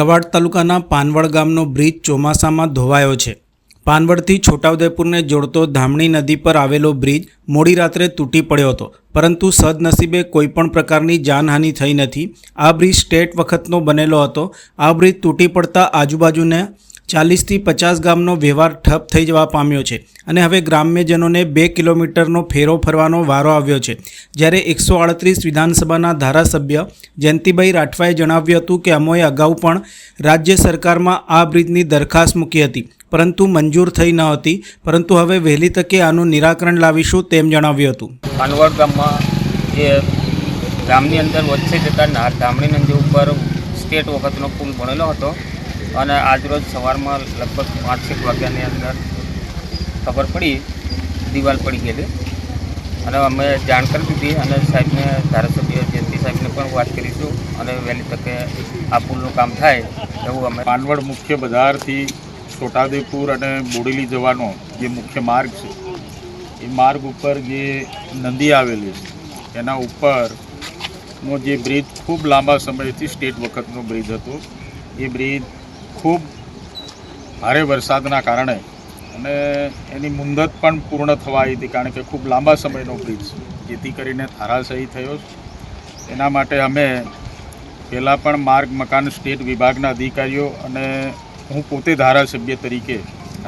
Quad તાલુકાના પાનવડ ગામનો bridge ચોમાસામાં ધોવાયો છે. પાનવડથી છોટાઉદેપુરને જોડતો ધામણી નદી પર આવેલો બ્રિજ મોડી રાત્રે તૂટી પડ્યો હતો. પરંતુ સદનસીબે કોઈપણ પ્રકારની જાનહાનિ થઈ નથી. આ બ્રિજ સ્ટેટ વખતનો બનેલો હતો. આ બ્રિજ તૂટી પડતા આજુબાજુના ચાલીસથી પચાસ ગામનો વ્યવહાર ઠપ થઈ જવા પામ્યો છે અને હવે ગ્રામ્યજનોને બે કિલોમીટરનો ફેરો ફરવાનો વારો આવ્યો છે. જ્યારે એકસો આડત્રીસ વિધાનસભાના ધારાસભ્ય જયંતિભાઈ રાઠવાએ જણાવ્યું હતું કે અમોએ અગાઉ પણ રાજ્ય સરકારમાં આ બ્રિજની દરખાસ્ત મૂકી હતી, પરંતુ મંજૂર થઈ ન હતી. પરંતુ હવે વહેલી તકે આનું નિરાકરણ લાવીશું તેમ જણાવ્યું હતું. પાનવડ ગામમાં જે ગામની અંદર વચ્ચે જતા ધામણી નદી ઉપર સ્ટેટ વખતનો પુલ બનેલો હતો. અને આજરોજ સવારમાં લગભગ પાંચેક વાગ્યાની અંદર ખબર પડી, દિવાલ પડી ગયેલી. અને અમે જાણ કરી દીધી અને સાહેબને, ધારાસભ્ય જયંતિ સાહેબને પણ વાત કરીશું અને વહેલી તકે આ પુલનું કામ થાય એવું અમે પાનવડ મુખ્ય બજારથી છોટાદેપુર અને બોડેલી જવાનો જે મુખ્ય માર્ગ છે, એ માર્ગ ઉપર જે નદી આવેલી છે, એના ઉપરનો જે બ્રિજ ખૂબ લાંબા સમયથી સ્ટેટ વખતનો બ્રિજ હતો. એ બ્રિજ ખૂબ ભારે વરસાદના કારણે અને એની મુંદત પણ પૂર્ણ થવા આવી હતી કારણ કે ખૂબ લાંબા સમયનો બ્રિજ જેથી કરીને થારાશાયી થયો એના માટે અમે પહેલાં પણ માર્ગ, મકાન, સ્ટેટ વિભાગના અધિકારીઓ અને હું પોતે ધારાસભ્ય તરીકે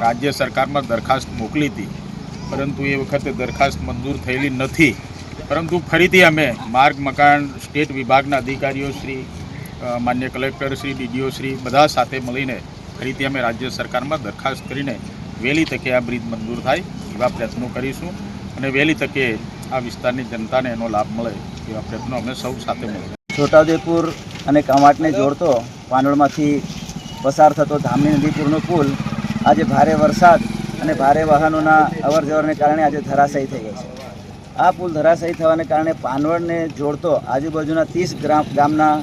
રાજ્ય સરકારમાં દરખાસ્ત મોકલી હતી. પરંતુ એ વખતે દરખાસ્ત મંજૂર થયેલી નથી. પરંતુ ફરીથી અમે માર્ગ, મકાન, સ્ટેટ વિભાગના અધિકારીઓ શ્રી માન્ય કલેક્ટર શ્રી, ડીડીઓ શ્રી બધા સાથે મળીને ફરીથી અમે રાજ્ય સરકારમાં દરખાસ્ત કરીને વહેલી તકે આ બ્રિજ મંજૂર થાય એવા પ્રયત્નો કરીશું અને વહેલી તકે આ વિસ્તારની જનતાને એનો લાભ મળે એવા પ્રયત્નો અમે સૌ સાથે મળીશું. છોટાઉદેપુર અને કામાટને જોડતો પાનોળમાંથી પસાર થતો ધામની નદીપુરનો પુલ આજે ભારે વરસાદ અને ભારે વાહનોના અવર જવરને કારણે આજે ધરાશાયી થઈ ગયો છે. આ પુલ ધરાશાયી થવાને કારણે પાનવડને જોડતો આજુબાજુના ત્રીસ ગ્રામ ગામના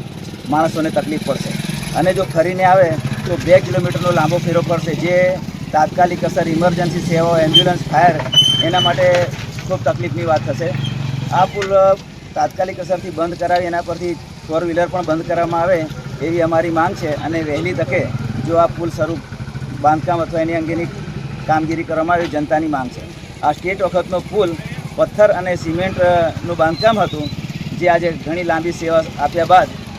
માણસોને તકલીફ પડશે. અને જો ફરીને આવે, તો બે કિલોમીટરનો લાંબો ફેરો પડશે. જે તાત્કાલિક અસર ઇમરજન્સી સેવાઓ, એમ્બ્યુલન્સ, ફાયર, એના માટે ખૂબ તકલીફની વાત થશે. આ પુલ તાત્કાલિક અસરથી બંધ કરાવી, એના પરથી ફોર વ્હીલર પણ બંધ કરવામાં આવે એવી અમારી માંગ છે. અને વહેલી તકે જો આ પુલ સ્વરૂપ બાંધકામ અથવા એની અંગેની કામગીરી કરવામાં આવે જનતાની માંગ છે. આ સ્ટેટ વખતનો પુલ પથ્થર અને સિમેન્ટનું બાંધકામ હતું, જે આજે ઘણી લાંબી સેવા આપ્યા બાદ